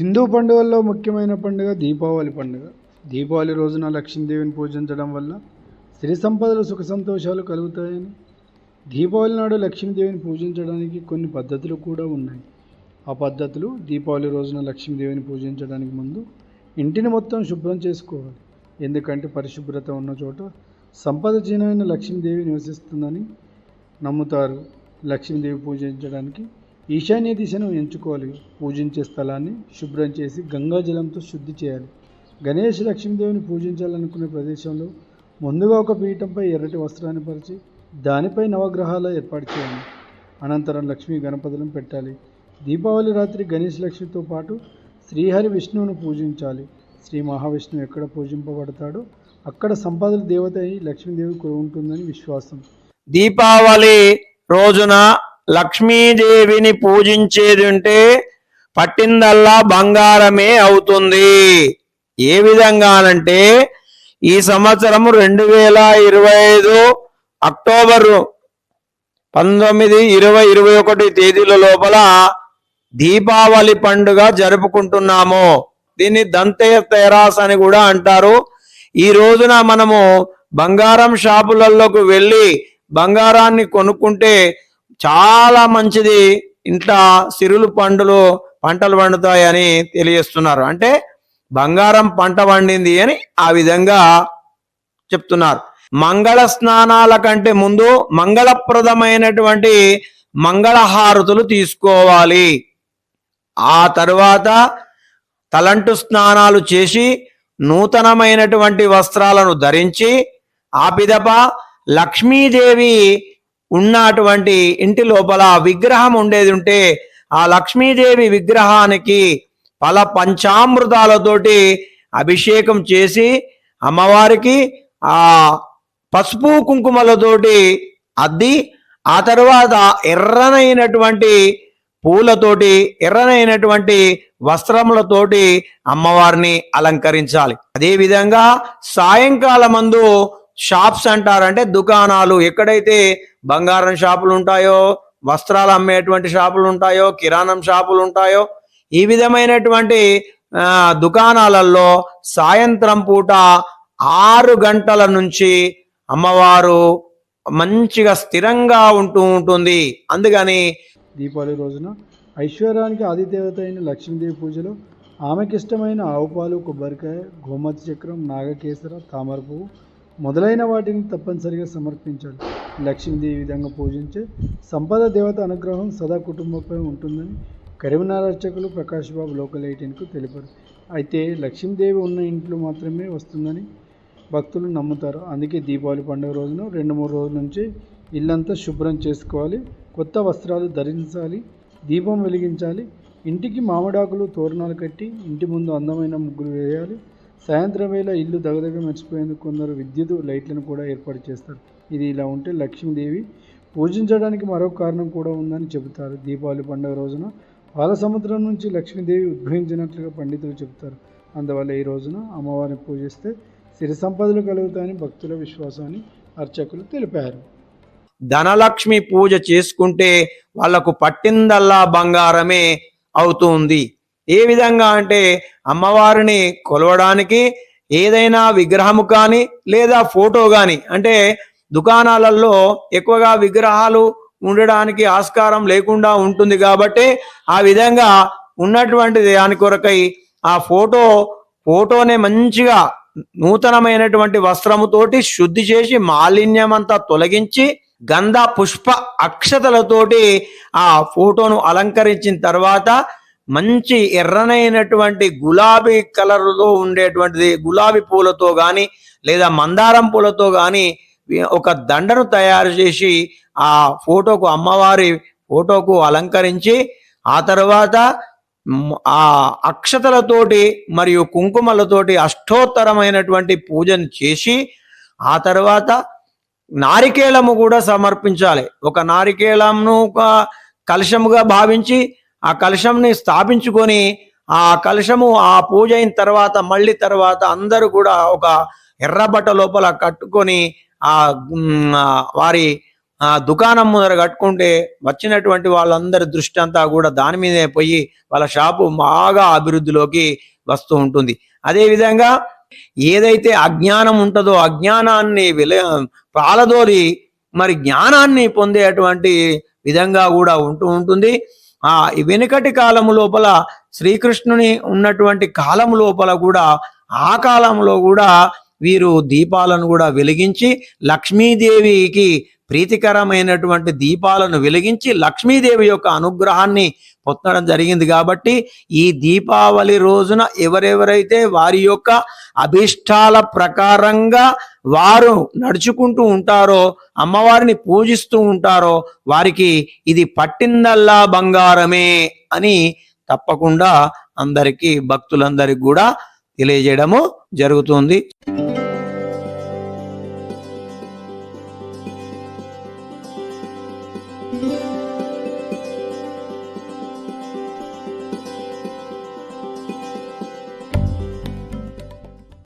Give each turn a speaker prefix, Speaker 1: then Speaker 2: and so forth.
Speaker 1: హిందూ పండుగల్లో ముఖ్యమైన పండుగ దీపావళి పండుగ. దీపావళి రోజున లక్ష్మీదేవిని పూజించడం వల్ల స్త్రీ సంపదలు సుఖ సంతోషాలు కలుగుతాయని దీపావళి నాడు లక్ష్మీదేవిని పూజించడానికి కొన్ని పద్ధతులు కూడా ఉన్నాయి. ఆ పద్ధతులు దీపావళి రోజున లక్ష్మీదేవిని పూజించడానికి ముందు ఇంటిని మొత్తం శుభ్రం చేసుకోవాలి. ఎందుకంటే పరిశుభ్రత ఉన్న చోట సంపద చిహ్నమైన లక్ష్మీదేవి నివసిస్తుందని నమ్ముతారు. లక్ష్మీదేవి పూజించడానికి ఈశాన్య దిశను ఎంచుకోవాలి. పూజించే స్థలాన్ని శుభ్రం చేసి గంగా జలంతో శుద్ధి చేయాలి. గణేష్ లక్ష్మీదేవిని పూజించాలనుకునే ప్రదేశంలో ముందుగా ఒక పీఠంపై ఎర్రటి వస్త్రాన్ని పరిచి దానిపై నవగ్రహాల ఏర్పాటు చేయాలి. అనంతరం లక్ష్మీ గణపతులను పెట్టాలి. దీపావళి రాత్రి గణేష్ లక్ష్మితో పాటు శ్రీహరి విష్ణువును పూజించాలి. శ్రీ మహావిష్ణువు ఎక్కడ పూజింపబడతాడో అక్కడ సంపదల దేవత అయి లక్ష్మీదేవి ఉంటుందని విశ్వాసం.
Speaker 2: దీపావళి రోజున లక్ష్మీదేవిని పూజించేది ఉంటే పట్టిందల్లా బంగారమే అవుతుంది. ఏ విధంగానంటే ఈ సంవత్సరం రెండు వేల ఇరవై ఐదు అక్టోబరు పంతొమ్మిది ఇరవై ఇరవై ఒకటి తేదీల లోపల దీపావళి పండుగ జరుపుకుంటున్నాము. దీన్ని దంతే తెరాస్ అని కూడా అంటారు. ఈ రోజున మనము బంగారం షాపులలోకి వెళ్ళి బంగారాన్ని కొనుక్కుంటే చాలా మంచిది. ఇంట్లో సిరులు పండులు పంటలు పండుతాయని తెలియజేస్తున్నారు. అంటే బంగారం పంట పండింది అని ఆ విధంగా చెప్తున్నారు. మంగళ స్నానాల కంటే ముందు మంగళప్రదమైనటువంటి మంగళహారతులు తీసుకోవాలి. ఆ తరువాత తలంటు స్నానాలు చేసి నూతనమైనటువంటి వస్త్రాలను ధరించి ఆ పిదప లక్ష్మీదేవి ఉన్నటువంటి ఇంటి లోపల విగ్రహం ఉండేది ఉంటే ఆ లక్ష్మీదేవి విగ్రహానికి పల పంచామృతాలతోటి అభిషేకం చేసి అమ్మవారికి ఆ పసుపు కుంకుమలతోటి అద్ది ఆ తర్వాత ఎర్రనైనటువంటి పూలతోటి ఎర్రనైనటువంటి వస్త్రములతోటి అమ్మవారిని అలంకరించాలి. అదే విధంగా సాయంకాలం మందు షాప్స్ అంటారంటే దుకాణాలు. ఎక్కడైతే బంగారం షాపులు ఉంటాయో వస్త్రాలు అమ్మేటువంటి షాపులు ఉంటాయో కిరాణం షాపులు ఉంటాయో ఈ విధమైనటువంటి దుకాణాలలో సాయంత్రం పూట ఆరు గంటల నుంచి అమ్మవారు మంచిగా స్థిరంగా ఉంటూ ఉంటుంది. అందుకని
Speaker 1: దీపావళి రోజున ఐశ్వర్యానికి ఆదిదేవత అయిన లక్ష్మీదేవి పూజలో ఆమెకి ఇష్టమైన ఆవుపాలు కొబ్బరికాయ గోమతి చక్రం నాగకేసర తామర పువ్వు మొదలైన వాటిని తప్పనిసరిగా సమర్పించాలి. లక్ష్మీదేవి విధంగా పూజించే సంపద దేవత అనుగ్రహం సదా కుటుంబంపై ఉంటుందని కరీంనగర్ అర్చకులు ప్రకాష్ బాబు లోకల్ ఎయిటీన్కు తెలిపారు. అయితే లక్ష్మీదేవి ఉన్న ఇంట్లో మాత్రమే వస్తుందని భక్తులు నమ్ముతారు. అందుకే దీపావళి పండుగ రోజున రెండు మూడు రోజుల నుంచి ఇల్లంతా శుభ్రం చేసుకోవాలి. కొత్త వస్త్రాలు ధరించాలి దీపం వెలిగించాలి ఇంటికి మామిడాకులు తోరణాలు కట్టి ఇంటి ముందు అందమైన ముగ్గులు వేయాలి. సాయంత్రం వేళ ఇల్లు దగదగ మర్చిపోయేందుకు కొందరు విద్యుత్ లైట్లను కూడా ఏర్పాటు చేస్తారు. ఇది ఇలా ఉంటే లక్ష్మీదేవి పూజించడానికి మరో కారణం కూడా ఉందని చెబుతారు. దీపావళి పండుగ రోజున పాల సముద్రం నుంచి లక్ష్మీదేవి ఉద్భవించినట్లుగా పండితులు చెబుతారు. అందువల్ల ఈ రోజున అమ్మవారిని పూజిస్తే సిరి సంపదలు కలుగుతాయని భక్తుల విశ్వాసాన్ని అర్చకులు తెలిపారు.
Speaker 2: ధనలక్ష్మి పూజ చేసుకుంటే వాళ్ళకు పట్టిందల్లా బంగారమే అవుతుంది. ఏ విధంగా అంటే అమ్మవారిని కొలవడానికి ఏదైనా విగ్రహము కానీ లేదా ఫోటో కానీ అంటే దుకాణాలలో ఎక్కువగా విగ్రహాలు ఉండడానికి ఆస్కారం లేకుండా ఉంటుంది కాబట్టి ఆ విధంగా ఉన్నటువంటి దాని కొరకై ఆ ఫోటో ఫోటోనే మంచిగా నూతనమైనటువంటి వస్త్రముతోటి శుద్ధి చేసి మాలిన్యం అంతా తొలగించి గంధ పుష్ప అక్షతలతోటి ఆ ఫోటోను అలంకరించిన తర్వాత మంచి ఎర్రనైనటువంటి గులాబీ కలర్లో ఉండేటువంటిది గులాబీ పూలతో కానీ లేదా మందారం పూలతో కానీ ఒక దండను తయారు చేసి ఆ ఫోటోకు అమ్మవారి ఫోటోకు అలంకరించి ఆ తర్వాత ఆ అక్షతలతోటి మరియు కుంకుమలతోటి అష్టోత్తరమైనటువంటి పూజను చేసి ఆ తర్వాత నారికేళము కూడా సమర్పించాలి. ఒక నారికేళంను ఒక కలశముగా భావించి ఆ కలశంని స్థాపించుకొని ఆ కలశము ఆ పూజ అయిన తర్వాత మళ్ళీ తర్వాత అందరూ కూడా ఒక ఎర్రబట్ట లోపల కట్టుకొని ఆ వారి ఆ దుకాణం ముందర కట్టుకుంటే వచ్చినటువంటి వాళ్ళందరి దృష్టి అంతా కూడా దాని మీదే పోయి వాళ్ళ షాపు బాగా అభివృద్ధిలోకి వస్తూ ఉంటుంది. అదేవిధంగా ఏదైతే అజ్ఞానం ఉంటుందో అజ్ఞానాన్ని విల పాలదోరి మరి జ్ఞానాన్ని పొందేటువంటి విధంగా కూడా ఉంటూ ఉంటుంది. ఆ వెనుకటి కాలము లోపల శ్రీకృష్ణుని ఉన్నటువంటి కాలం లోపల కూడా ఆ కాలంలో కూడా వీరు దీపాలను కూడా వెలిగించి లక్ష్మీదేవికి ప్రీతికరమైనటువంటి దీపాలను వెలిగించి లక్ష్మీదేవి యొక్క అనుగ్రహాన్ని పొందడం జరిగింది కాబట్టి ఈ దీపావళి రోజున ఎవరెవరైతే వారి యొక్క అభిష్టాల ప్రకారంగా వారు నడుచుకుంటూ ఉంటారో అమ్మవారిని పూజిస్తూ ఉంటారో వారికి ఇది పట్టిందల్లా బంగారమే అని తప్పకుండా అందరికీ భక్తులందరికీ కూడా తెలియజేయడము జరుగుతుంది.